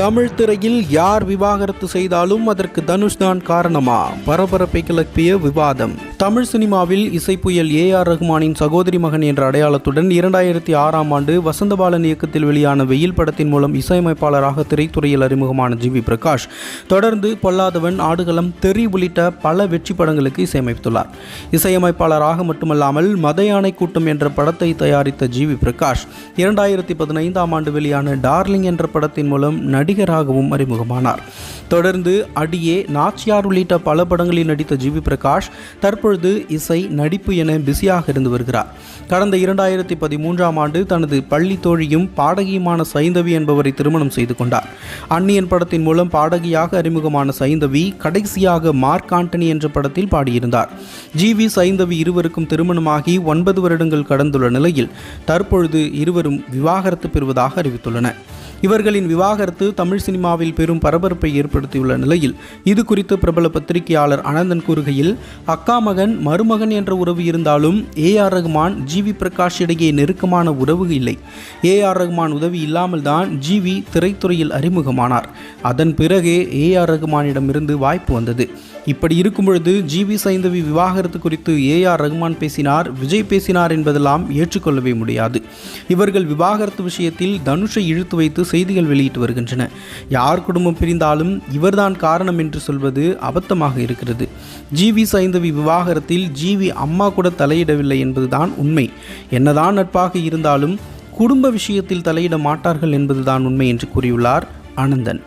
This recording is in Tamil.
தமிழ் திரையில் யார் விவாகரத்து செய்தாலும் அதற்கு தனுஷ் தான் காரணமா? பரபரப்பை கிளப்பிய விவாதம். தமிழ் சினிமாவில் இசைப்புயல் ஏ ஆர் ரஹ்மானின் சகோதரி மகன் என்ற அடையாளத்துடன் இரண்டாயிரத்தி ஆறாம் ஆண்டு வசந்தபாலன் இயக்கத்தில் வெளியான வெயில் படத்தின் மூலம் இசையமைப்பாளராக திரைத்துறையில் அறிமுகமான ஜி வி பிரகாஷ் தொடர்ந்து பொல்லாதவன் ஆடுகளம் தெறி உள்ளிட்ட பல வெற்றி படங்களுக்கு இசையமைத்துள்ளார். இசையமைப்பாளராக மட்டுமல்லாமல் மத யானை கூட்டம் என்ற படத்தை தயாரித்த ஜி வி பிரகாஷ் இரண்டாயிரத்தி பதினைந்தாம் ஆண்டு வெளியான டார்லிங் என்ற படத்தின் மூலம் நடி நடிகராகவும் அறிமுகமானார். தொடர்ந்து அடியே நாச்சியார் உள்ளிட்ட பல படங்களில் நடித்த ஜி வி பிரகாஷ் தற்பொழுது இசை நடிப்பு என பிஸியாக இருந்து வருகிறார். கடந்த இரண்டாயிரத்தி பதிமூன்றாம் ஆண்டு தனது பள்ளி தோழியும் பாடகியுமான சைந்தவி என்பவரை திருமணம் செய்து கொண்டார். அன்னியன் படத்தின் மூலம் பாடகியாக அறிமுகமான சைந்தவி கடைசியாக மார்க் ஆண்டனி என்ற படத்தில் பாடியிருந்தார். ஜி வி சைந்தவி இருவருக்கும் திருமணமாகி ஒன்பது வருடங்கள் கடந்துள்ள நிலையில் தற்பொழுது இருவரும் விவாகரத்து பெறுவதாக அறிவித்துள்ளனர். இவர்களின் விவாகரத்து தமிழ் சினிமாவில் பெரும் பரபரப்பை ஏற்படுத்தியுள்ள நிலையில் இது குறித்து பிரபல பத்திரிகையாளர் அனந்தன் கூறுகையில் அக்கா மகன் மருமகன் என்ற உறவு இருந்தாலும் A R Rahman G V Prakash இடையே நெருக்கமான உறவு இல்லை. ஏ ஆர் ரகுமான் உதவி இல்லாமல் தான் ஜி வி திரைத்துறையில் அறிமுகமானார். அதன் பிறகே ஏ ஆர் ரகுமானிடமிருந்து வாய்ப்பு வந்தது. இப்படி இருக்கும் பொழுது ஜிவி சைந்தவி விவாகரத்து குறித்து ஏ ஆர் ரகுமான் பேசினார் விஜய் பேசினார் என்பதெல்லாம் ஏற்றுக்கொள்ளவே முடியாது. இவர்கள் விவாகரத்து விஷயத்தில் தனுஷை இழுத்து வைத்து செய்திகள் வெளியிட்டு வருகின்றன. யார் குடும்பம் பிரிந்தாலும் இவர்தான் காரணம் என்று சொல்வது அபத்தமாக இருக்கிறது. ஜிவி சைந்தவி விவாகரத்தில் ஜிவி அம்மா கூட தலையிடவில்லை என்பதுதான் உண்மை. என்னதான் நட்பாக இருந்தாலும் குடும்ப விஷயத்தில் தலையிட மாட்டார்கள் என்பதுதான் உண்மை என்று கூறியுள்ளார் ஆனந்தன்.